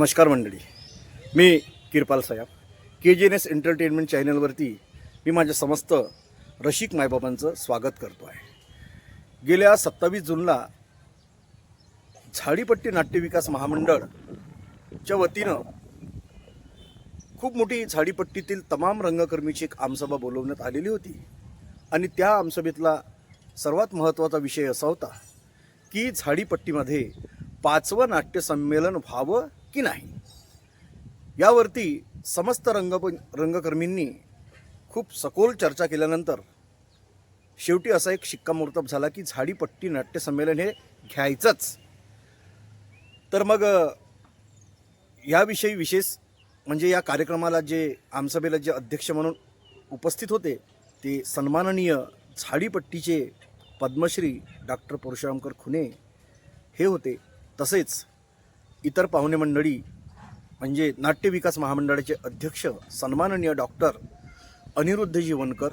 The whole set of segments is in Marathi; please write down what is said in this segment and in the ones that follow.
नमस्कार मंडळी. मी किरपाल साहेब. K G N S entertainment चॅनलवरती मी माझ्या समस्त रसिक मायबाबांचं स्वागत करतो आहे. गेल्या सत्तावीस जूनला झाडीपट्टी नाट्य विकास महामंडळच्या वतीनं खूप मोठी झाडीपट्टीतील तमाम रंगकर्मीची एक आमसभा बोलवण्यात आलेली होती. आणि त्या आमसभेतला सर्वात महत्त्वाचा विषय असा होता की झाडीपट्टीमध्ये पाचवं नाट्यसंमेलन व्हावं की नाही. यावरती समस्त रंग रंगकर्मींनी खूप सखोल चर्चा केल्यानंतर शेवटी असा एक शिक्कामोर्तब झाला की झाडीपट्टी नाट्यसंमेलन हे घ्यायचंच. तर मग याविषयी विशेष म्हणजे या कार्यक्रमाला जे आमसभेला जे अध्यक्ष म्हणून उपस्थित होते ते सन्माननीय झाडीपट्टीचे पद्मश्री डॉक्टर परशुरामकर खुने हे होते. तसेच इतर पाहुणे मंडळी म्हणजे नाट्य विकास महामंडळाचे अध्यक्ष सन्माननीय doctor Aniruddha Jeevankar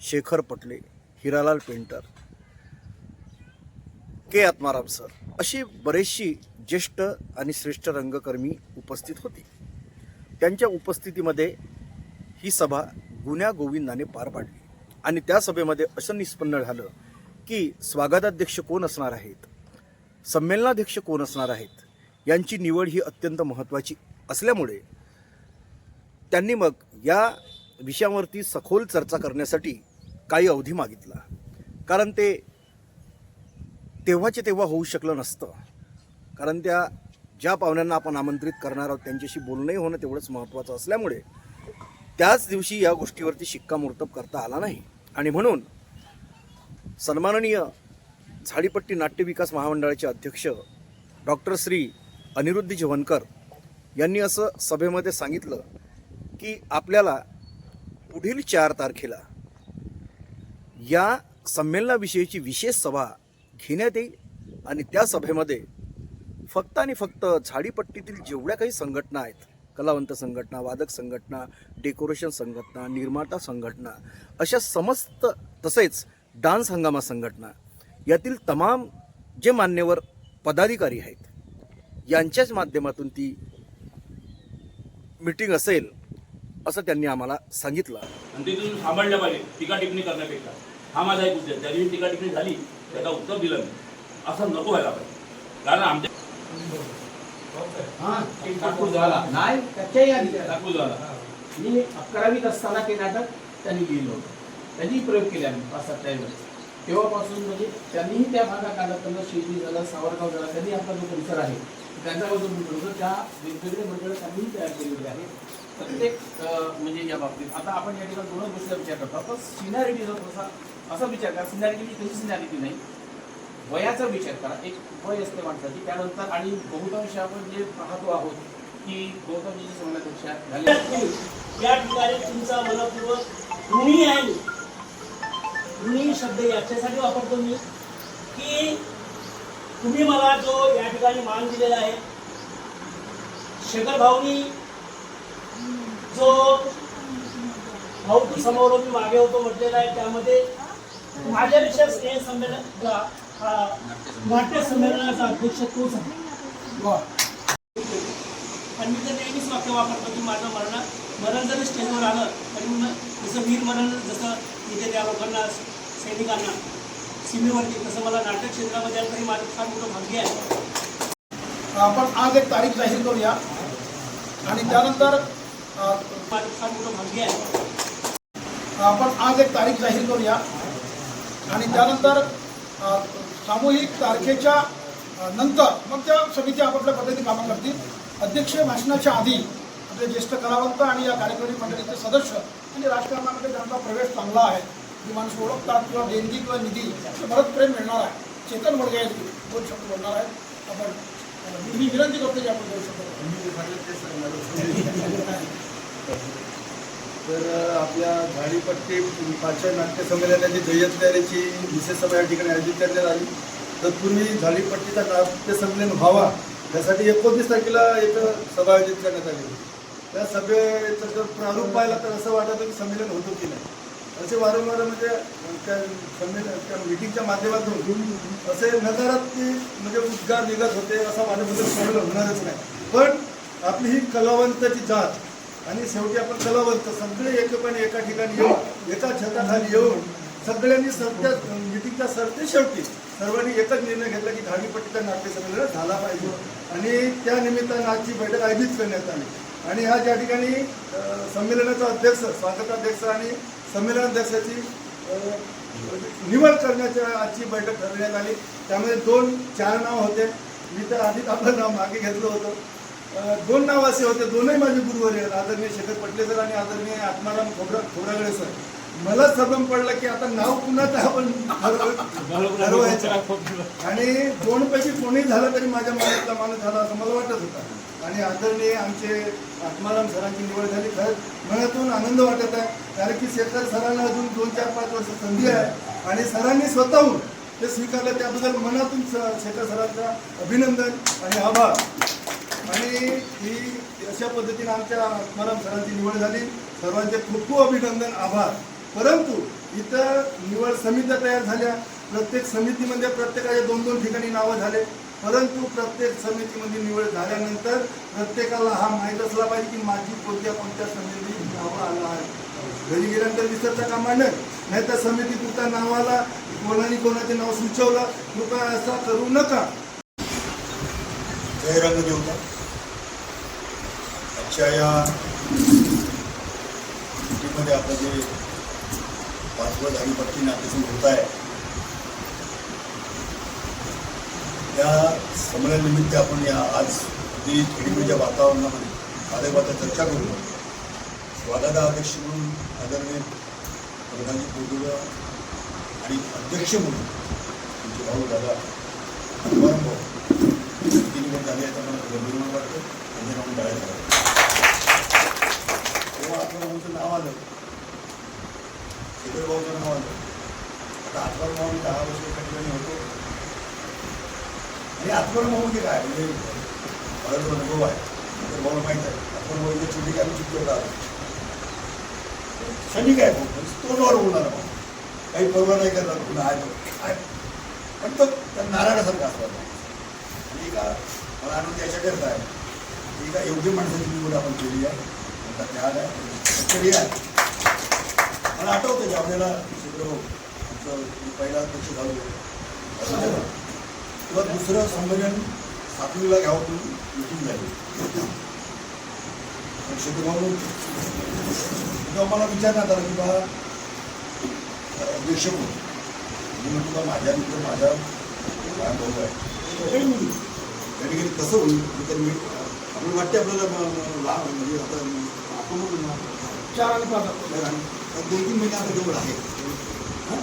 Shekhar Patle Hiralal painter K Atmaram sir अशी बरेचशी ज्येष्ठ आणि श्रेष्ठ रंगकर्मी उपस्थित होती. त्यांच्या उपस्थितीमध्ये ही सभा गुन्ह्या गोविंदाने पार पाडली आणि त्या सभेमध्ये असं निष्पन्न झालं की स्वागताध्यक्ष कोण असणार आहेत? संमेलनाध्यक्ष कोण असणार आहेत? यांची निवड ही अत्यंत महत्त्वाची असल्यामुळे त्यांनी मग या विषयावरती सखोल चर्चा करण्यासाठी काही अवधी मागितला. कारण ते तेव्हाचे तेव्हा होऊ शकलं नसतं. कारण त्या ज्या पाहुण्यांना आपण आमंत्रित करणार आहोत त्यांच्याशी बोलणंही होणं तेवढंच महत्त्वाचं असल्यामुळे त्याच दिवशी या गोष्टीवरती शिक्कामोर्तब करता आला नाही. आणि म्हणून सन्माननीय झाडीपट्टी नाट्य विकास महामंडळाचे अध्यक्ष डॉक्टर श्री अनिरुद्धी जीवनकर यांनी असं सभेमध्ये सांगितलं की आपल्याला पुढील चार तारखेला या संमेलनाविषयीची विशेष सभा घेण्यात येईल आणि त्या सभेमध्ये फक्त आणि फक्त झाडीपट्टीतील जेवढ्या काही संघटना आहेत कलावंत संघटना वादक संघटना डेकोरेशन संघटना निर्माता संघटना अशा समस्त तसेच डान्स हंगामा संघटना यातील तमाम जे मान्यवर पदाधिकारी आहेत यांच्याच माध्यमातून ती मीटिंग असेल असं त्यांनी आम्हाला सांगितलं. आणि तिथून थांबडलं पाहिजे टीका टिप्पणी करण्यापेक्षा. हा माझा एक उद्देश त्या दिवशी टीका टिप्पणी झाली त्याला उत्तर दिलं मी असं नको व्हायला पाहिजे. कारण आमच्या नागपूर झाला. नाही त्याच्याही आधी नागपूर झाला. मी अकरावीत असताना ते नाटक त्यांनी लिहिलं होतं. त्यांनी प्रयोग केले आम्ही पाच सात वेळेस तेव्हापासून म्हणजे त्यांनीही त्या भागात आलं त्यांना शेती झालं सावरगाव झाला त्यांनी आपला जो परिसर आहे त्यांच्याबद्दल म्हटलं होतं त्या वेगवेगळे मंडळ त्यांनीही तयार केलेले आहेत प्रत्येक म्हणजे या बाबतीत. आता आपण या ठिकाणी दोनच गोष्टीचा विचार करतो. आपण सिनॅरिटीचा थोडासा असा विचार करा. सिनॅरिटी म्हणजे कशी सिनॅरिटी नाही. वयाचा विचार करा. एक वय असते माणसाची. त्यानंतर आणि बहुतांश आपण जे पाहतो आहोत की बहुतांश समाजापेक्षा झाले. या ठिकाणी तुमचा मनपूर्वक ऋणी आहे ऋणी शब्द याच्यासाठी वापरतो मी की तुम्ही मला जो या ठिकाणी मान दिलेला आहे शेखर भाऊनी जो भाऊ समोर मी मागे होतो म्हटलेला आहे त्यामध्ये माझ्यापेक्षा स्नेह संमेलन नाट्य संमेलनाचा अध्यक्ष तोच आहे आणि मी तर नेहमीच वाक्य वापरतो की माझं मरण मरण जरी स्टेजवर आलं तरी जसं वीर मरण जसं इथे त्या लोकांना सैनिकांना सीमेवरती. तसं मला नाटक क्षेत्रामध्ये आलं तरी माझं फार मोठं भाग्य आहे. आपण आज एक तारीख जाहीर करूया. आणि त्यानंतर माझं फार मोठं भाग्य आहे. आपण आज एक तारीख जाहीर करूया. आणि त्यानंतर सामूहिक तारखेच्या नंतर मग त्या समिती आपापल्या पद्धतीने कामं करतील. अध्यक्ष भाषणाच्या आधी आपले ज्येष्ठ कलावंत आणि या कार्यक्रमी मंडळीचे सदस्य आणि राजकारणामध्ये ज्यांचा प्रवेश चांगला आहे. जी माणसं ओळखतात किंवा देणगी किंवा निधी हे बरंच प्रेम मिळणार आहे. चेतन वडगे दोन शब्द बोलणार आहेत आपण मी विनंती करतो की आपण दोन शब्द तर आपल्या झाडीपट्टी पाचव्या नाट्यसंमेलनाची जय्यत तयारीची विशेष सभा या ठिकाणी आयोजित करण्यात आली. तत्पूर्वी झाडीपट्टीचा नाट्य संमेलन व्हावा त्यासाठी एकोणतीस तारखेला एक सभा आयोजित करण्यात आली त्या सभेचं जर प्रारूप पाहिला तर असं वाटतं की संमेलन होतं की नाही? असे वारंवार म्हणजे त्या संमेलन त्या मिटिंगच्या माध्यमातून असे नकारात म्हणजे उद्गार निघत होते असा माझ्याबद्दल संमेलन होणारच नाही. पण आपली ही कलावंताची जात आणि शेवटी आपण कलावंत सगळे एकपणे एका ठिकाणी येऊन एका छताखाली येऊन सगळ्यांनी सध्या मिटिंगच्या सरते शेवटी सर्वांनी एकच निर्णय घेतला की धाडीपट्टीचा नाट्य संमेलन झाला पाहिजे. आणि त्या निमित्तानं आजची बैठक आयोजित करण्यात आली. आणि हा ज्या ठिकाणी संमेलनाचा अध्यक्ष स्वागताध्यक्ष आणि संमेलनाध्यक्षाची निवड करण्याच्या आजची बैठक ठरवण्यात आली. त्यामध्ये दोन चार नाव होते. मी तर आधीच आपलं नाव मागे घेतलं होतं. दोन नाव असे होते. दोनही माझे गुरुवर आहेत. आदरणीय शेखर पटले सर आणि आदरणीय आत्माराम खोबरा खोबरागडे सर. मला सबम पडलं की आता नाव कुणाचं आपण ठरव- ठरवायचं आणि दोन पैकी कोणी झालं तरी माझ्या मनातला माणूस झाला असं मला वाटत होता. आणि आदरणीय आमचे आत्माराम सरांची निवड झाली. खरंच मनातून आनंद वाटत आहे. कारण की शेखर सरांना अजून दोन चार पाच वर्ष संधी आहे. आणि सरांनी स्वतःहून ते स्वीकारलं. त्याबद्दल मनातून शेखर सरांचा अभिनंदन आणि आभार. आणि ही अशा पद्धतीने आमच्या आत्माराम सरांची निवड झाली. सर्वांचे खूप खूप अभिनंदन आभार. परंतु इथं निवड समित्या तयार झाल्या. प्रत्येक समितीमध्ये प्रत्येकाच्या दोन दोन ठिकाणी नावं झाले. परंतु प्रत्येक समितीमध्ये निवड झाल्यानंतर प्रत्येकाला हा माहीत असला पाहिजे की माझी कोणत्या कोणत्या समितीत नावं आलं आहे. घरी गेल्यानंतर विसरता कामा नये नाही तर समिती तुमच्या नावाला कोणाने कोणाचे नाव सुचवलं. कृपया असा करू नका. जय रंगदेवता. आजच्या या मीटिंगमध्ये आपलं जे पाचवं धारीपट्टी नातेसून होत आहे. या संमेलनानिमित्त आपण या आज अगदी खेळीमेळीच्या वातावरणामध्ये कार्यक्रमाचा चर्चा करू. स्वागता अध्यक्ष म्हणून आदरणीय प्रधानजी पोटुरा आणि अध्यक्ष म्हणून तुमचे भाऊ दादा हनुमान भाऊ किती निवड झाली आहे तर मला गंभीर वाटतं. म्हणजे नाव डाळे तेव्हा आपलं भाऊचं नाव आलं. भाऊ जन्म नाव आता आत्मार भाऊ मी दहा वर्ष एका ठिकाणी होतो. आणि आत्मार भाऊ म्हणजे काय? म्हणजे मला जो अनुभव आहे तर भाऊ माहीत आहे. आत्मार भाऊ इथे छोटी काय? चुकी होता. क्षणिक म्हणजे आहे भाऊ म्हणजे तोंडावर बोलणार भाऊ काही परवा नाही करणार पुन्हा आहे पण तो नारायणासारखा असला आणि का मला आनंद याच्याकरता आहे. एका योग्य माणसाची निवड आपण केली आहे. आता त्याग आहे. मला आठवतं की आपल्याला शिकलो आमचं पहिला अध्यक्ष झालो किंवा दुसरं संमेलन सातवीला घ्यावं तुम्ही मिटिंग झाली पण तेव्हा मला विचारण्यात आलं की बा अध्यक्ष म्हणून मी म्हणतो माझ्या मित्र माझा लहान भाऊ आहे काही नाही. कसं होईल तर मी आपण वाटते आपल्याला म- लहान म्हणजे आता आपण चार आणि पाच आणि दोन तीन महिने आता जवळ आहे. हां?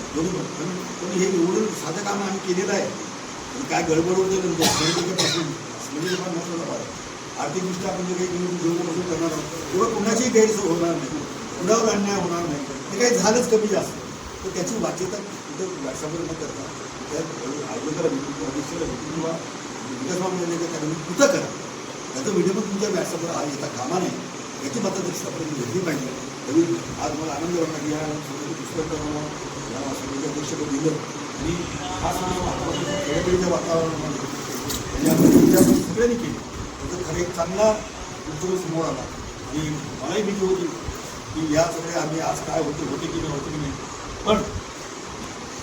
पण हे एवढं साधं काम आम्ही केलेलं आहे. काय गडबड होते म्हणजे मला भाग आर्थिकदृष्ट्या आपण जे काही केलं करणार आहोत तेव्हा कुणाची गैरसोय होणार नाही. कुणावर अन्याय होणार नाही. ते काही झालंच कमी जास्त. तर त्याची वाच्यता कुठं व्याटसअपवर न करता? त्या आयोजकाला भेटून किंवा अध्यक्षाला भेटून किंवा विकास महामंडळाच्या कुठं करा? त्याचं व्हिडिओ पण तुमच्या व्हॉट्सअपवर येता कामा नाही याची मात्र दक्षतापर्यंत घेतली पाहिजे. तरी आज मला आनंद वाटला की या समिती पुस्तकात मला या समितीचे दर्शक दिलं. आणि हा सगळं वातावरण वातावरणामध्ये म्हणजे सगळ्यांनी केली. त्याचं खरं एक चांगला उद्योग समोर आला. आणि मलाही भीती होती की या सगळ्या आम्ही आज काय होते होते की नाही होते की नाही. पण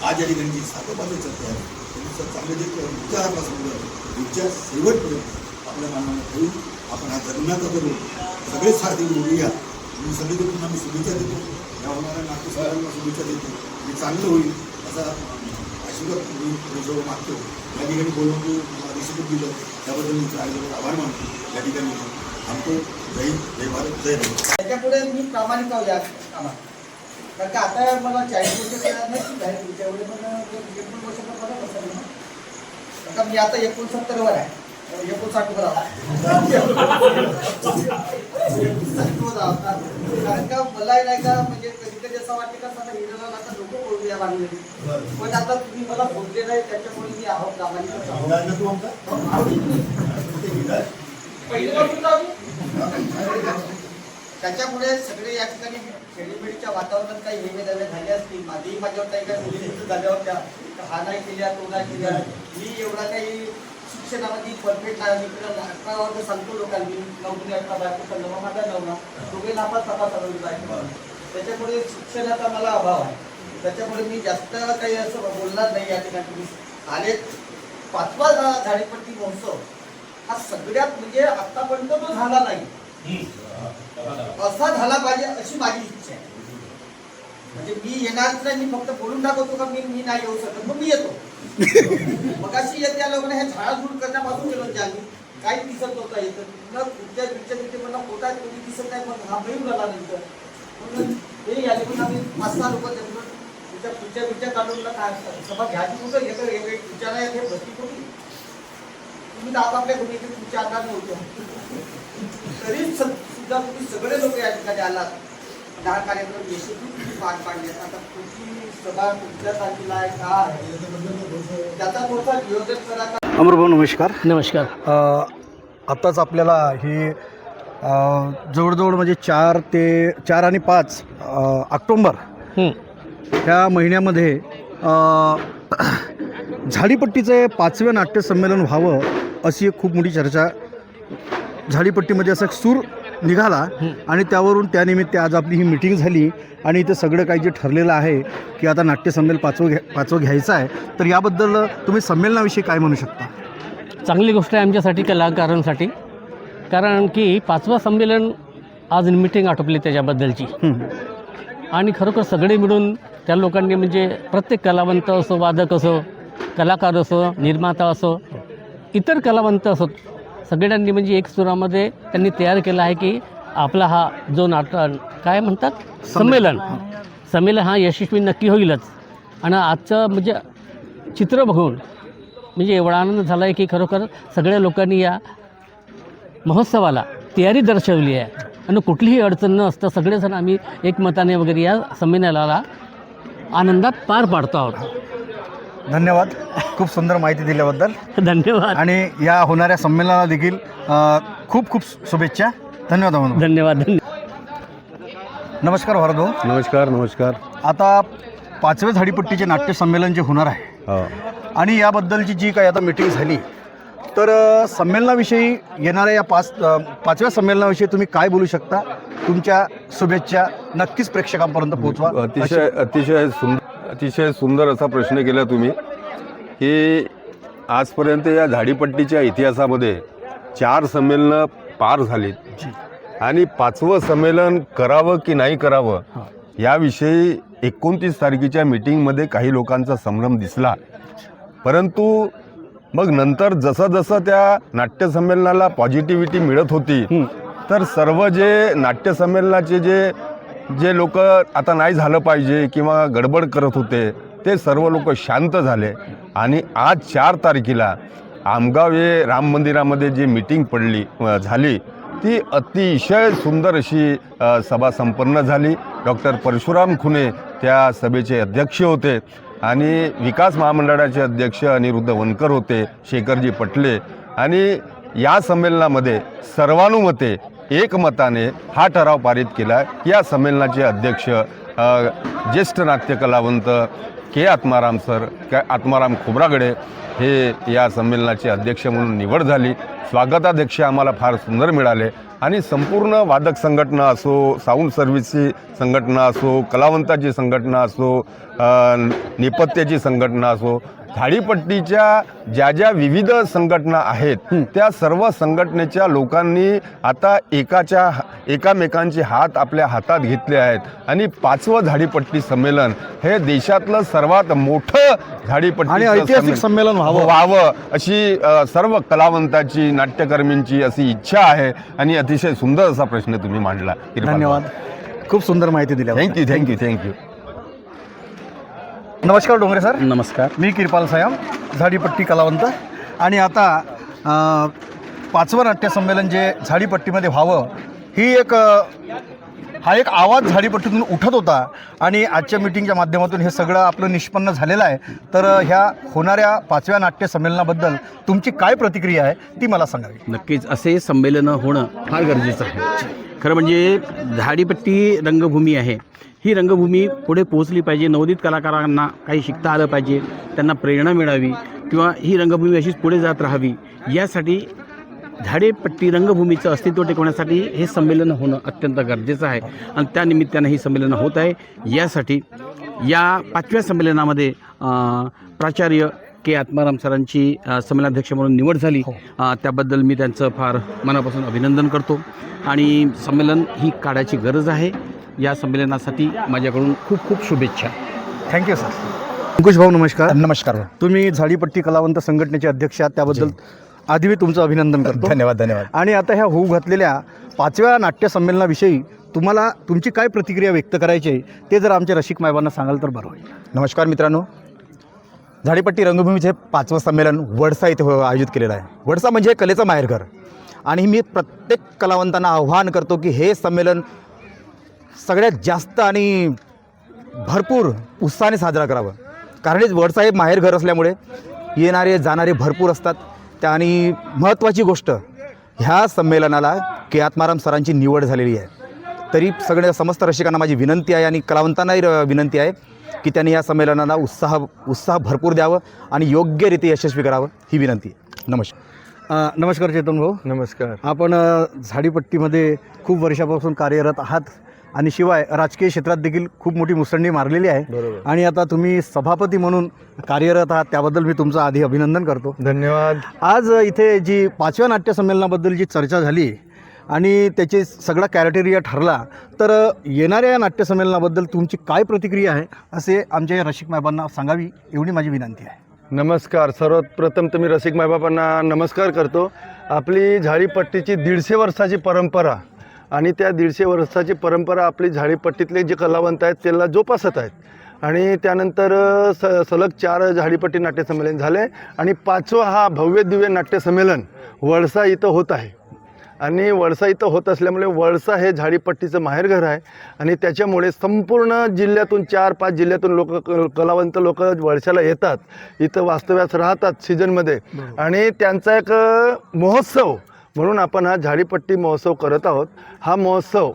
आज या ठिकाणी जी सातोपाचं चर्चा आहे त्यांचं चांगले जे विचारापासून विचार शेवटपर्यंत आपल्या मानवाला ठेवून आपण हा जगण्याचा करून सगळेच सारखी बोलूया मी सगळे पुन्हा मी शुभेच्छा देतो. या होणाऱ्या नाट्यस्पर्धांना शुभेच्छा देतो. हे चांगलं होईल असा आशीर्वाद मी तुमच्याजवळ मागतो. या ठिकाणी बोलून मी दिसून दिलं. त्याबद्दल मी आयोजकाचा आभार मानतो. या ठिकाणी थांबतो. जय जय भारत जय भारत त्याच्यापुढे मी प्रामाणिक आहोत या कामात. कारण का आता मला चाळीस वर्ष तयार नाही त्यावेळी तुमच्या पण एक- दोन वर्षाचा मला असेल ना. आता मी आता एकोणसत्तरवर आहे. कारण का मला नाही का म्हणजे कधी कधी असं वाटते का आता हिरोला आता लोक बोलूया बांधलेली पण आता तुम्ही मला बोलले नाही त्याच्यामुळे मी आहोत प्रामाणिक त्याच्यामुळे सगळे या ठिकाणी खेळीमेळीच्या वातावरणात काही हेवे दावे झाले असतील. माझीही माझ्यावर काही काही मुली झाल्या होत्या हा नाही केल्या तो नाही केल्या. मी एवढा काही शिक्षणामध्ये परफेक्ट आहे मी सांगतो लोकांना नवरी अकरा बायको मग माझा नवरा दोघे नापास तपास बायको. त्याच्यामुळे शिक्षणाचा मला अभाव आहे. त्याच्यामुळे मी जास्त काही असं बोलणार नाही या ठिकाणी. मी आले पाचवा झाडीपट्टी महोत्सव. हा सगळ्यात म्हणजे आतापर्यंत तो झाला नाही. असा झाला पाहिजे अशी माझी इच्छा आहे. म्हणजे मी येणारच नाही मी फक्त बोलून दाखवतो का मी मी नाही येऊ शकत मग मी येतो. मग अशी येत त्या लोकांना हे झाडाझूड करण्यापासून गेलो त्यांनी काही दिसत नव्हता येतं न पुढच्या पिक्चर मला होता कोणी दिसत नाही पण हा बैल झाला नंतर म्हणून हे याले पण आम्ही पाच सहा लोक तुमच्या पुढच्या पिक्चर काढून काय सभा घ्यायची कुठं? येतं हे विचार नाही हे भरती कुठे? तुम्ही तर आपापल्या घरी तुमच्या अंगाने होतो तरी सुद्धा तुम्ही सगळे लोक या ठिकाणी आलात. दहा कार्यक्रम यशस्वी पार पाडले आता तुमची अमरभाऊ नमस्कार. नमस्कार. अ, आत्ताच आपल्याला ही अ, जवळजवळ म्हणजे चार ते चार आणि पाच ऑक्टोंबर ह्या महिन्यामध्ये अ, झाडीपट्टीचं पाचव्या नाट्य संमेलन व्हावं अशी एक खूप मोठी चर्चा झाडीपट्टीमध्ये असा एक सूर निघाला आणि त्यावरून त्यानिमित्त आज आपली ही मिटिंग झाली. आणि इथे सगळं काही जे ठरलेलं आहे की आता नाट्यसंमेलन पाचवं घ्या पाचवं घ्यायचं आहे. तर याबद्दल तुम्ही संमेलनाविषयी काय म्हणू शकता? चांगली गोष्ट आहे आमच्यासाठी कलाकारांसाठी. कारण की पाचवं संमेलन आज मिटिंग आटोपली त्याच्याबद्दलची. आणि खरोखर सगळे मिळून त्या लोकांनी म्हणजे प्रत्येक कलावंत असो वादक असो कलाकार असो निर्माता असो इतर कलावंत असो सगळ्यांनी म्हणजे एक सुरामध्ये त्यांनी तयार केला आहे की आपला हा जो नाट काय म्हणतात? संमेलन. संमेलन हा. यशस्वी नक्की होईलच. आणि आजचं म्हणजे चित्र बघून म्हणजे एवढा आनंद झाला आहे की खरोखर सगळ्या लोकांनी या महोत्सवाला तयारी दर्शवली आहे. आणि कुठलीही अडचण न असता सगळेजण आम्ही एकमताने वगैरे या संमेलनाला आनंदात पार पाडतो आहोत. धन्यवाद. खूप सुंदर माहिती दिल्याबद्दल. धन्यवाद. आणि या होणाऱ्या संमेलनाला देखील खूप खूप शुभेच्छा. धन्यवाद अमोल धन्यवाद धन्यवाद नमस्कार भारत भाऊ नमस्कार नमस्कार. आता पाचव्या झाडीपट्टीचे नाट्य संमेलन जे होणार आहे हो. आणि याबद्दलची जी काही आता मिटिंग झाली तर संमेलनाविषयी येणाऱ्या या पाच पाचव्या संमेलनाविषयी तुम्ही काय बोलू शकता? तुमच्या शुभेच्छा नक्कीच प्रेक्षकांपर्यंत पोहोचवा. अतिशय अतिशय सुंदर अतिशय सुंदर असा प्रश्न केला तुम्ही की आजपर्यंत या झाडीपट्टीच्या इतिहासामध्ये चार संमेलनं पार झालीत. आणि पाचवं संमेलन करावं की नाही करावं याविषयी एकोणतीस तारखेच्या मिटिंगमध्ये काही लोकांचा संभ्रम दिसला. परंतु मग नंतर जसं जसं त्या नाट्यसंमेलनाला पॉझिटिव्हिटी मिळत होती तर सर्व जे नाट्यसंमेलनाचे जे जे लोक आता नाही झालं पाहिजे किंवा गडबड करत होते ते सर्व लोक शांत झाले. आणि आज चार तारखेला आमगाव हे राम मंदिरामध्ये जी मीटिंग पडली झाली ती अतिशय सुंदर अशी सभा संपन्न झाली. डॉक्टर परशुराम खुने त्या सभेचे अध्यक्ष होते आणि विकास महामंडळाचे अध्यक्ष अनिरुद्ध वनकर होते शेखरजी पटले. आणि या संमेलनामध्ये सर्वानुमते एकमताने हा ठराव पारित केला. या संमेलनाचे अध्यक्ष ज्येष्ठ नाट्य कलावंत K Atmaram sir K Atmaram Khobragade हे या संमेलनाचे अध्यक्ष म्हणून निवड झाली. स्वागताध्यक्ष आम्हाला फार सुंदर मिळाले. आणि संपूर्ण वादक संघटना असो साऊंड सर्व्हिसची संघटना असो कलावंताची संघटना असो नेपथ्याची संघटना असो झाडीपट्टीच्या ज्या ज्या विविध संघटना आहेत त्या सर्व संघटनेच्या लोकांनी आता एकाच्या एकामेकांचे हात आपल्या हातात घेतले आहेत. आणि पाचवं झाडीपट्टी संमेलन हे देशातलं सर्वात मोठं झाडीपट्टी आणि ऐतिहासिक संमेलन व्हावं. व्हावं अशी सर्व कलावंताची नाट्यकर्मींची अशी इच्छा आहे. आणि अतिशय सुंदर असा प्रश्न तुम्ही मांडला. धन्यवाद. खूप सुंदर माहिती दिली थँक्यू थँक्यू थँक्यू नमस्कार डोंगरे सर. नमस्कार. मी किरपाल सायम झाडीपट्टी कलावंत. आणि आता अ, पाचवं नाट्य संमेलन जे झाडीपट्टीमध्ये व्हावं ही एक अ, हा एक आवाज झाडीपट्टीतून उठत होता. आणि आजच्या मिटिंगच्या माध्यमातून हे सगळं आपलं निष्पन्न झालेलं आहे. तर अ, ह्या होणाऱ्या पाचव्या नाट्य संमेलनाबद्दल तुमची काय प्रतिक्रिया आहे ती मला सांगावी नक्कीच असे संमेलनं होणं फार गरजेचं आहे. खरं म्हणजे झाडीपट्टी रंगभूमी आहे. ही रंगभूमी पुढे पोहोचली पाहिजे नवोदित कलाकारांना काही शिकता आलं पाहिजे त्यांना प्रेरणा मिळावी किंवा ही रंगभूमी अशीच पुढे जात राहावी यासाठी झाडेपट्टी रंगभूमीचं अस्तित्व टिकवण्यासाठी हे संमेलन होणं अत्यंत गरजेचं आहे आणि त्या निमित्तानं ही संमेलनं होत आहे. यासाठी या पाचव्या संमेलनामध्ये प्राचार्य के आत्माराम सरांची संमेलनाध्यक्ष म्हणून निवड झाली. अं, त्याबद्दल मी त्यांचं फार मनापासून अभिनंदन करतो. आणि संमेलन ही काळाची गरज आहे. या संमेलनासाठी माझ्याकडून खूप खूप शुभेच्छा. थँक्यू सर अंकुश भाऊ नमस्कार. नमस्कार. तुम्ही झाडीपट्टी कलावंत संघटनेचे अध्यक्ष आहात. त्याबद्दल आधी मी तुमचं अभिनंदन करतो. धन्यवाद धन्यवाद. आणि आता ह्या होऊ घातलेल्या पाचव्या नाट्य संमेलनाविषयी तुम्हाला तुमची काय प्रतिक्रिया व्यक्त करायची आहे ते जर आमच्या रसिक मायबांना सांगाल तर बरं होईल. नमस्कार मित्रांनो. झाडीपट्टी रंगभूमीचे पाचवं संमेलन वडसा इथे हो- आयोजित केलेलं आहे. वडसा म्हणजे कलेचं माहेरघर. आणि मी प्रत्येक कलावंतांना आव्हान करतो की हे संमेलन सगळ्यात जास्त आणि भरपूर उत्साहाने साजरा करावं. कारण हे वडसा हे माहेरघर असल्यामुळे येणारे जाणारे भरपूर असतात. त्या आणि महत्त्वाची गोष्ट ह्या संमेलनाला के आत्माराम सरांची निवड झालेली आहे. तरी सगळ्या समस्त रसिकांना माझी विनंती आहे आणि कलावंतांनाही र- विनंती आहे की त्यांनी या संमेलनाला उत्साह उत्साह भरपूर द्यावं आणि योग्यरीत्या यशस्वी करावं ही विनंती आहे. नमस्कार. नमस्कार चेतन भाऊ. नमस्कार. आपण झाडीपट्टीमध्ये खूप वर्षापासून कार्यरत आहात आणि शिवाय राजकीय क्षेत्रात देखील खूप मोठी मुसंडी मारलेली आहे. आणि आता तुम्ही सभापती म्हणून कार्यरत आहात त्याबद्दल मी तुमचं आधी अभिनंदन करतो. धन्यवाद. आज इथे जी पाचव्या नाट्य संमेलनाबद्दल जी चर्चा झाली आणि त्याचे सगळा कॅरेटेरिया ठरला तर येणाऱ्या या नाट्यसंमेलनाबद्दल तुमची काय प्रतिक्रिया आहे असे आमच्या या रसिक मायबांना सांगावी एवढी माझी विनंती आहे. नमस्कार. सर्वात प्रथम तर मी रसिक मायबापांना नमस्कार करतो. आपली झाडीपट्टीची दीडशे वर्षाची परंपरा आणि त्या दीडशे वर्षाची परंपरा आपली झाडीपट्टीतले जे कलावंत आहेत त्याला जोपासत आहेत. आणि त्यानंतर स सलग चार झाडीपट्टी नाट्यसंमेलन झाले आणि पाचवा हा भव्य दिव्य नाट्यसंमेलन वळसा इथं होत आहे. आणि वळसा इथं होत असल्यामुळे वळसा हे झाडीपट्टीचं माहेरघर आहे. आणि त्याच्यामुळे संपूर्ण जिल्ह्यातून चार पाच जिल्ह्यातून लोक कलावंत लोक वळशाला येतात. इथं वास्तव्यास राहतात सीजनमध्ये आणि त्यांचा एक महोत्सव म्हणून आपण हा झाडीपट्टी महोत्सव करत आहोत. हा महोत्सव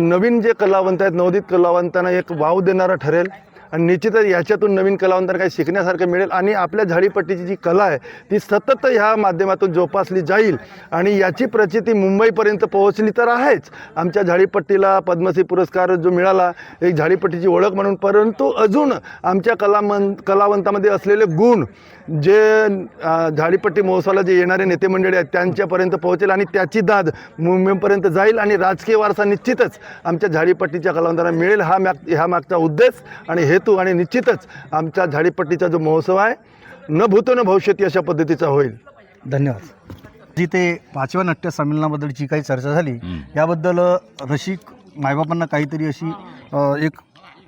नवीन जे कलावंत आहेत नवोदित कलावंतांना एक वाव देणारा ठरेल. आणि निश्चितच याच्यातून नवीन कलावंतांना काही शिकण्यासारखं मिळेल. आणि आपल्या झाडीपट्टीची जी कला आहे ती सतत ह्या माध्यमातून जोपासली जाईल. आणि याची प्रचिती मुंबईपर्यंत पोहोचली तर आहेच. आमच्या झाडीपट्टीला पद्मश्री पुरस्कार जो मिळाला एक झाडीपट्टीची ओळख म्हणून. परंतु अजून आमच्या कलामं कलावंतामध्ये असलेले गुण जे झाडीपट्टी महोत्सवाला जे येणारे नेते मंडळी आहेत त्यांच्यापर्यंत पोहोचेल आणि त्याची दाद मुंबईपर्यंत जाईल. आणि राजकीय वारसा निश्चितच आमच्या झाडीपट्टीच्या कलावंतांना मिळेल. हा माग ह्या मागचा उद्देश. आणि हेतू आणि निश्चितच आमच्या झाडीपट्टीचा जो महोत्सव आहे न भूतो न भविष्यती अशा पद्धतीचा होईल. धन्यवाद. जिथे पाचव्या नाट्य संमेलनाबद्दल जी काही चर्चा झाली याबद्दल रसिक मायबापांना काहीतरी अशी अ, एक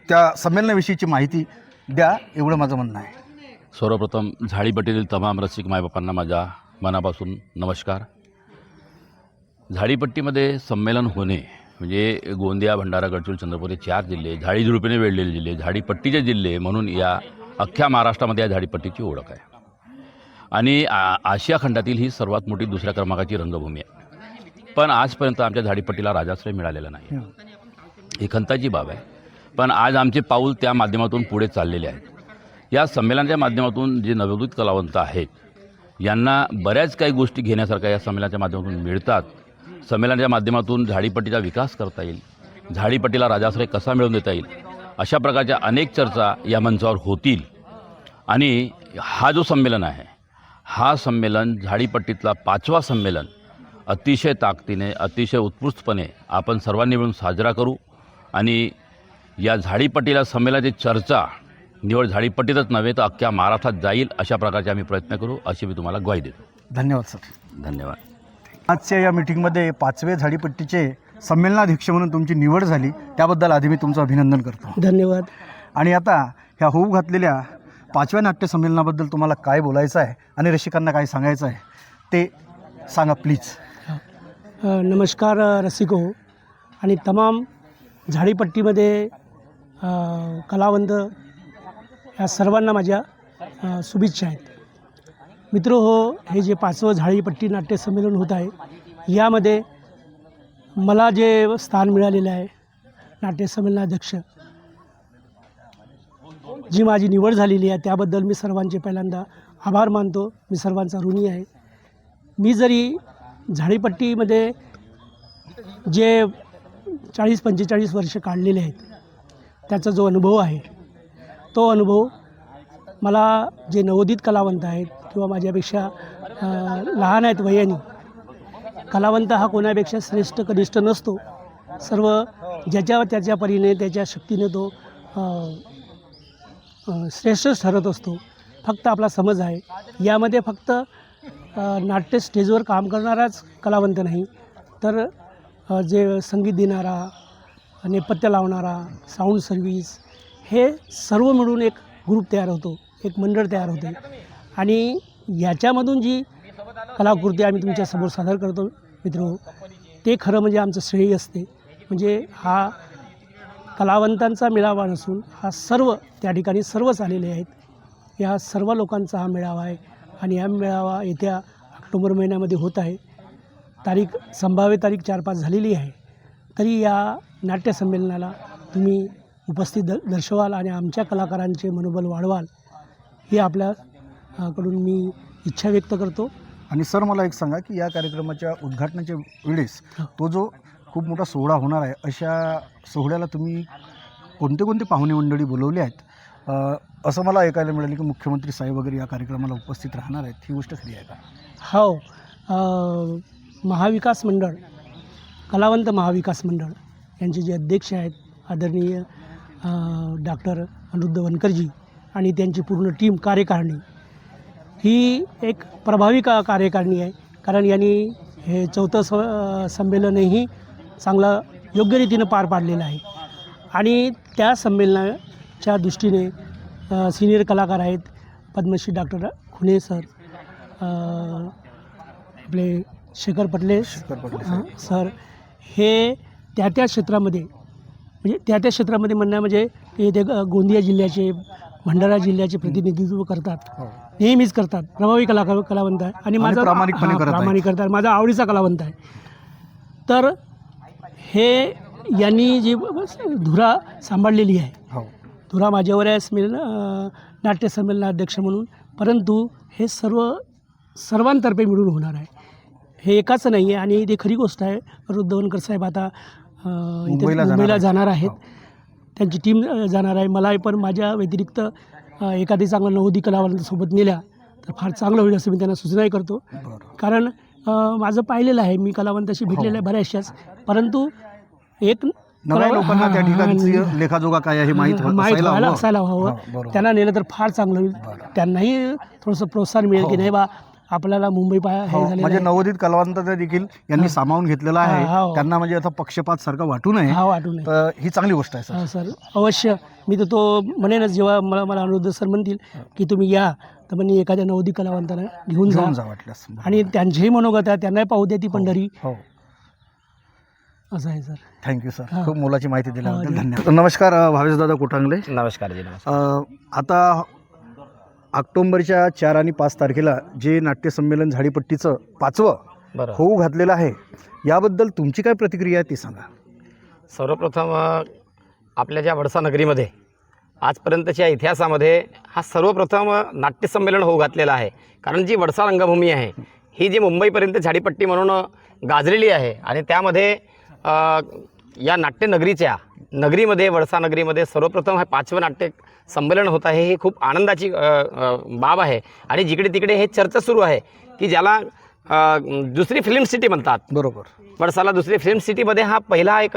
त्या संमेलनाविषयीची माहिती द्या एवढं माझं म्हणणं आहे. सर्वप्रथम झाडीपट्टीतील तमाम रसिक मायबापांना माझ्या मनापासून नमस्कार. झाडीपट्टीमध्ये संमेलन होणे म्हणजे गोंदिया भंडारा गडचिरोली चंद्रपूर हे चार जिल्हे झाडी झुडपीने वेढलेले जिल्हे झाडीपट्टीचे जिल्हे म्हणून या अख्ख्या महाराष्ट्रामध्ये या झाडीपट्टीची ओळख आहे. आणि आ आशिया खंडातील ही सर्वात मोठी दुसऱ्या क्रमांकाची रंगभूमी आहे. पण आजपर्यंत आमच्या झाडीपट्टीला राजाश्रय मिळालेला नाही. ही खंताची बाब आहे. पण आज आमचे पाऊल त्या माध्यमातून पुढे चाललेले आहेत. या संमेलनाच्या माध्यमातून जे नवोदित कलावंत आहेत यांना बऱ्याच काही गोष्टी घेण्यासारख्या या संमेलनाच्या माध्यमातून मिळतात. संमेलनाच्या माध्यमातून झाडीपट्टीचा विकास करता येईल. झाडीपट्टीला राजाश्रय कसा मिळवून देता येईल? अशा प्रकारच्या अनेक चर्चा या मंचावर होतील. आणि हा जो संमेलन आहे हा संमेलन झाडीपट्टीतला पाचवा संमेलन अतिशय ताकदीने अतिशय उत्कृष्टपणे आपण सर्वांनी मिळून साजरा करू. आणि या झाडीपट्टीला संमेलनाची चर्चा निवड झाडीपट्टीतच नव्हे तर अख्ख्या महाराष्ट्रात जाईल अशा प्रकारचे आम्ही प्रयत्न करू अशी मी तुम्हाला ग्वाही देतो. धन्यवाद सर. धन्यवाद. आजच्या या मिटिंगमध्ये पाचवे झाडीपट्टीचे संमेलनाध्यक्ष म्हणून तुमची निवड झाली. त्याबद्दल आधी मी तुमचं अभिनंदन करतो. धन्यवाद. आणि आता ह्या होऊ घातलेल्या पाचव्या नाट्य संमेलनाबद्दल तुम्हाला काय बोलायचं आहे आणि रसिकांना काय सांगायचं आहे ते सांगा प्लीज. नमस्कार रसिको. आणि तमाम झाडीपट्टीमध्ये कलावंत या सर्वांना माझ्या शुभेच्छा आहेत. मित्र हो हे जे पाचवं झाडीपट्टी नाट्य संमेलन होत आहे यामध्ये मला जे स्थान मिळालेलं आहे नाट्य संमेलनाध्यक्ष जी माझी निवड झालेली आहे त्याबद्दल मी सर्वांचे पहिल्यांदा आभार मानतो. मी सर्वांचा ऋणी आहे. मी जरी झाडीपट्टीमध्ये जे चाळीस पंचेचाळीस वर्ष काढलेले आहेत त्याचा जो अनुभव आहे तो अनुभव मला जे नवोदित कलावंत आहेत किंवा माझ्यापेक्षा लहान आहेत वयाने कलावंत हा कोणापेक्षा श्रेष्ठ कनिष्ठ नसतो. सर्व ज्याच्या त्याच्या परीने त्याच्या शक्तीने तो श्रेष्ठ श्रेष्ठच ठरत असतो. फक्त आपला समज आहे. यामध्ये फक्त नाट्य स्टेजवर काम करणाराच कलावंत नाही. तर जे संगीत देणारा नेपथ्य लावणारा साऊंड सर्व्हिस हे सर्व मिळून एक ग्रुप तयार होतो. एक मंडळ तयार होते. आणि याच्यामधून जी कलाकृती आम्ही तुमच्यासमोर सादर करतो मित्र ते खरं म्हणजे आमचं श्रेय असते. म्हणजे हा कलावंतांचा मेळावा नसून हा सर्व त्या ठिकाणी सर्वच आलेले आहेत. या सर्व लोकांचा हा मेळावा आहे आणि हा मेळावा येत्या ऑक्टोबर महिन्यामध्ये होत आहे. तारीख संभाव्य तारीख चार पाच झालेली आहे. तरी या नाट्यसंमेलनाला तुम्ही उपस्थित द दर्शवाल आणि आमच्या कलाकारांचे मनोबल वाढवाल ही आपल्या कडून मी इच्छा व्यक्त करतो. आणि सर मला एक सांगा की या कार्यक्रमाच्या उद्घाटनाच्या वेळेस हो. तो जो खूप मोठा सोहळा होणार आहे अशा सोहळ्याला तुम्ही कोणते कोणते पाहुणे मंडळी बोलवले आहेत? असं मला ऐकायला मिळालं की मुख्यमंत्री साहेब वगैरे या कार्यक्रमाला उपस्थित राहणार आहेत. ही गोष्ट खरी आहे का? हो. महाविकास मंडळ कलावंत महाविकास मंडळ यांचे जे अध्यक्ष आहेत आदरणीय डॉक्टर अनिरुद्ध वनकरजी आणि त्यांची पूर्ण टीम कार्यकारिणी ही एक प्रभावी का कार्यकारिणी आहे. कारण यांनी हे चौथं स संमेलनही चांगलं योग्य रीतीनं पार पाडलेलं आहे. आणि त्या संमेलनाच्या दृष्टीने सिनियर कलाकार आहेत पद्मश्री डॉक्टर खुने सर आपले शेखर पटले शेखर पटले सर. हे त्या त्या क्षेत्रामध्ये म्हणजे त्या त्या क्षेत्रामध्ये म्हणणं म्हणजे ते गोंदिया जिल्ह्याचे भंडारा जिल्ह्याचे प्रतिनिधित्व करतात. हो. नेहमीच करतात. प्रभावी कलाकार कलावंत आहे. आणि माझा प्रामाणिकपणे हां, करत आहेत. प्रामाणिक करतात. माझा आवडीचा कलावंत आहे. तर हे यांनी जी धुरा सांभाळलेली आहे. हो. धुरा माझ्यावर आहे स्मेल अं, नाट्य संमेलनाध्यक्ष म्हणून. परंतु हे सर्व सर्वांतर्फे मिळून होणार आहे. हे एकाच नाही आहे आणि ते खरी गोष्ट आहे. रुद्धवनकर साहेब आता अं, इथे मुंबईला जाणार मुंबईला आहेत. जाणार आहेत. हो. त्यांची टीम अं, जाणार आहे. मला पण माझ्या व्यतिरिक्त एखादी चांगलं नवोदी कलावंतासोबत नेल्या तर फार चांगलं होईल असं मी त्यांना सूचनाही करतो कारण माझं पाहिलेलं आहे मी कलावंताशी भेटलेलं आहे बऱ्याचशाच परंतु एक हो. नव्या कलाव- लोकांना त्या हां, हां, लेखाजोगा काय आहे हे माहीत हां, माहीत असायला व्हायला हवं. असायला हवं हो, बरोबर. त्यांना नेलं तर फार चांगलं होईल. त्यांनाही थोडंसं प्रोत्साहन मिळेल की हो. नाही बा आपल्याला मुंबई पाय हे हो, झालेलं म्हणजे आहे. नवोदित कलावंत देखील यांनी सामावून घेतलेला आहे. हा, हो. त्यांना म्हणजे आता पक्षपात सारखं वाटू नये. हा वाटू नये. तर ही चांगली गोष्ट आहे सर. हा, सर अवश्य. मी तर तो म्हणेनच जेव्हा मला मला अनिरुद्ध सर म्हणतील की तुम्ही या तर म्हणजे एखाद्या नवोदी कलावंताला घेऊन घेऊन जा वाटल्यास आणि त्यांचेही मनोगत आहे त्यांनाही पाहू द्या ती पंढरी. हो. असं आहे सर. थँक्यू सर हा. खूप मोलाची माहिती दिल्याबद्दल हा, धन्यवाद. नमस्कार अ, भावेश दादा कोटांगले. नमस्कार जी नमस्कार. अ, आता ऑक्टोबरच्या चार आणि पाच तारखेला जे नाट्यसंमेलन झाडीपट्टीचं पाचवं बरं. होऊ घातलेलं आहे याबद्दल तुमची काय प्रतिक्रिया आहे ती सांगा. सर्वप्रथम आपल्या ज्या वडसा नगरीमध्ये आजपर्यंतच्या इतिहासामध्ये हा सर्वप्रथम नाट्यसंमेलन होऊ घातलेला आहे. कारण जी वडसा रंगभूमी आहे ही जी मुंबईपर्यंत झाडीपट्टी म्हणून गाजलेली आहे आणि त्यामध्ये या नाट्यनगरीच्या नगरीमध्ये वडसा नगरीमध्ये सर्वप्रथम हे पाचवं नाट्य संमेलन होत आहे ही खूप आनंदाची बाब आहे. आणि जिकडे तिकडे हे चर्चा सुरू आहे की ज्याला दुसरी फिल्म सिटी म्हणतात. बरोबर. वर्षाला दुसरी फिल्म सिटीमध्ये हा पहिला एक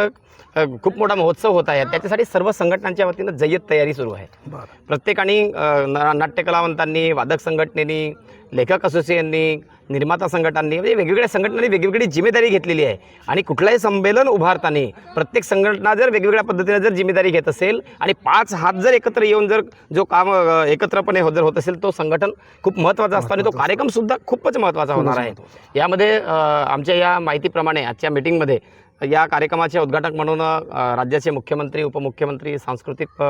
खूप मोठा महोत्सव होत आहे. त्याच्यासाठी सर्व संघटनांच्या वतीनं जय्यत तयारी सुरू आहे. प्रत्येकाने अ, ना- नाट्यकलावंतांनी वादक संघटनेनी लेखक असोसिएशननी निर्माता संघटनांनी म्हणजे वेगवेगळ्या संघटनांनी वेगवेगळी जिम्मेदारी घेतलेली आहे. आणि कुठलाही संमेलन उभारताना प्रत्येक संघटना जर वेगवेगळ्या पद्धतीने जर जिम्मेदारी घेत असेल आणि पाच हात जर एकत्र येऊन जर जो काम एकत्रपणे हो- जर होत असेल तो संघटन खूप महत्त्वाचा असतो आणि तो कार्यक्रमसुद्धा खूपच महत्त्वाचा होणार आहे. यामध्ये आमच्या या माहितीप्रमाणे आजच्या मीटिंगमध्ये या कार्यक्रमाचे उद्घाटक म्हणून राज्याचे मुख्यमंत्री उपमुख्यमंत्री सांस्कृतिक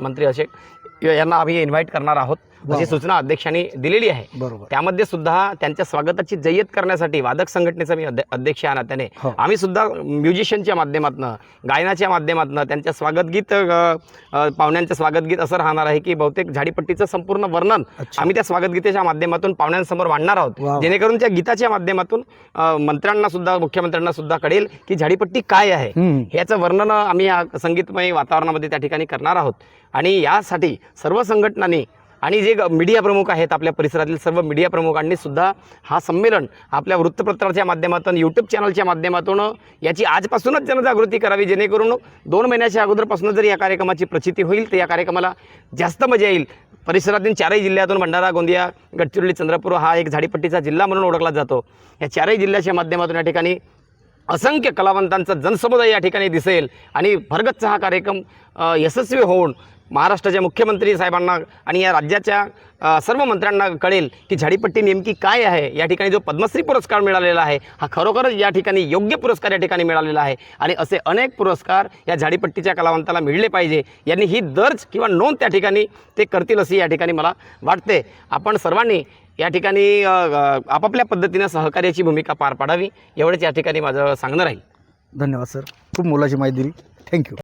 मंत्री असे यांना आम्ही इन्व्हाइट करणार आहोत अशी सूचना अध्यक्षांनी दिलेली आहे बरोबर त्यामध्ये सुद्धा त्यांच्या स्वागताची जय्यत करण्यासाठी वादक संघटनेचा मी अध्य- अध्यक्ष या नात्याने हो. आम्ही सुद्धा म्युझिशियनच्या माध्यमातून गायनाच्या माध्यमातून त्यांच्या स्वागतगीत अ, अ, पाहुण्यांचं स्वागतगीत असं राहणार आहे की बहुतेक झाडीपट्टीचं संपूर्ण वर्णन. आम्ही त्या स्वागतगीतेच्या माध्यमातून पाहुण्यांसमोर मांडणार आहोत. जेणेकरून त्या गीताच्या माध्यमातून मंत्र्यांना सुद्धा मुख्यमंत्र्यांना सुद्धा कळेल की झाडीपट्टी काय आहे. याचं वर्णन आम्ही या संगीतमय वातावरणामध्ये त्या ठिकाणी करणार आहोत आणि यासाठी सर्व संघटनांनी आणि जे ग- मीडिया प्रमुख आहेत आपल्या परिसरातील सर्व मीडिया प्रमुखांनी सुद्धा हा संमेलन आपल्या वृत्तपत्राच्या माध्यमातून यूट्यूब चॅनलच्या माध्यमातून याची आजपासूनच जनजागृती करावी जेणेकरून दोन महिन्याच्या अगोदरपासून जर या कार्यक्रमाची प्रचिती होईल तर या कार्यक्रमाला जास्त मजा येईल. परिसरातील चारही जिल्ह्यातून भंडारा गोंदिया गडचिरोली चंद्रपूर हा एक झाडीपट्टीचा जिल्हा म्हणून ओळखला जातो. या चारही जिल्ह्याच्या माध्यमातून या ठिकाणी असंख्य कलावंतांचा जनसमुदाय या ठिकाणी दिसेल. आणि भरगच्च हा कार्यक्रम यशस्वी होऊन महाराष्ट्राच्या मुख्यमंत्री साहेबांना आणि या राज्याच्या सर्व मंत्र्यांना कळेल की झाडीपट्टी नेमकी काय आहे. या ठिकाणी जो पद्मश्री पुरस्कार मिळालेला आहे हा खरोखरच या ठिकाणी योग्य पुरस्कार या ठिकाणी मिळालेला आहे. आणि असे अनेक पुरस्कार या झाडीपट्टीच्या कलावंताला मिळले पाहिजे. यांनी ही दर्ज किंवा नोंद त्या ठिकाणी ते करतील अशी या ठिकाणी मला वाटते. आपण सर्वांनी या ठिकाणी आपापल्या पद्धतीनं सहकार्याची भूमिका पार पाडावी एवढंच या ठिकाणी माझं सांगणं राहील. धन्यवाद सर. खूप मोलाची माहिती दिली. थँक्यू.